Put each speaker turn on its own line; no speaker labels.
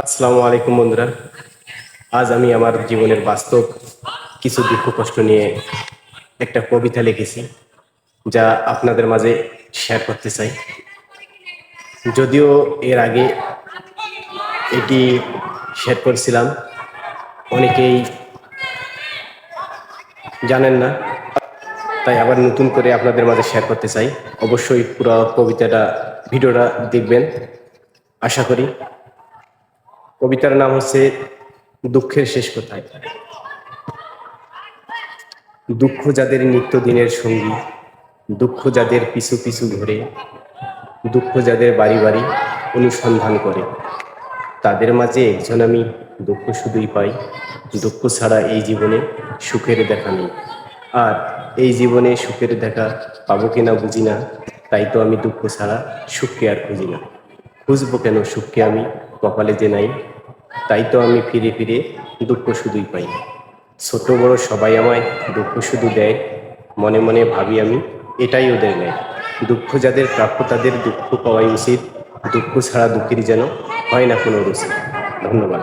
আসসালামু আলাইকুম বন্ধুরা। আজ আমি আমার জীবনের বাস্তব কিছু দুঃখ কষ্ট নিয়ে একটা কবিতা লিখেছি, যা আপনাদের মাঝে শেয়ার করতে চাই। যদিও এর আগে এটি শেয়ার করেছিলাম, অনেকেই জানেন না, তাই আবার নতুন করে আপনাদের মাঝে শেয়ার করতে চাই। অবশ্যই পুরো কবিতাটা, ভিডিওটা দেখবেন। আশা করি কবিতার নাম হচ্ছে দুঃখের শেষ কোথায়? দুঃখ যাদের নিত্যদিনের সঙ্গী, দুঃখ যাদের পিছু পিছু ধরে, দুঃখ যাদের বাড়ি বাড়ি অনুসন্ধান করে, তাদের মাঝে একজন আমি দুঃখ শুধুই পাই, দুঃখ ছাড়া এই জীবনে সুখের দেখা নেই। আর এই জীবনে সুখের দেখা পাবো কিনা বুঝি না, তাই তো আমি দুঃখ ছাড়া সুখকে আর খুঁজি না। খুঁজবো কেন সুখকে আমি? কপালে যে নাই, তাই তো আমি ফিরে ফিরে দুঃখ শুধুই পাই। ছোট বড় সবাই আমায় দুঃখ শুধু দেয়, মনে মনে ভাবি আমি, এটাই ওদের নেয় দুঃখ যাদের প্রাপ্য তাদের দুঃখ পাওয়াই উচিত, দুঃখ ছাড়া দুঃখের যেন হয় না কোনো রুচি। ধন্যবাদ।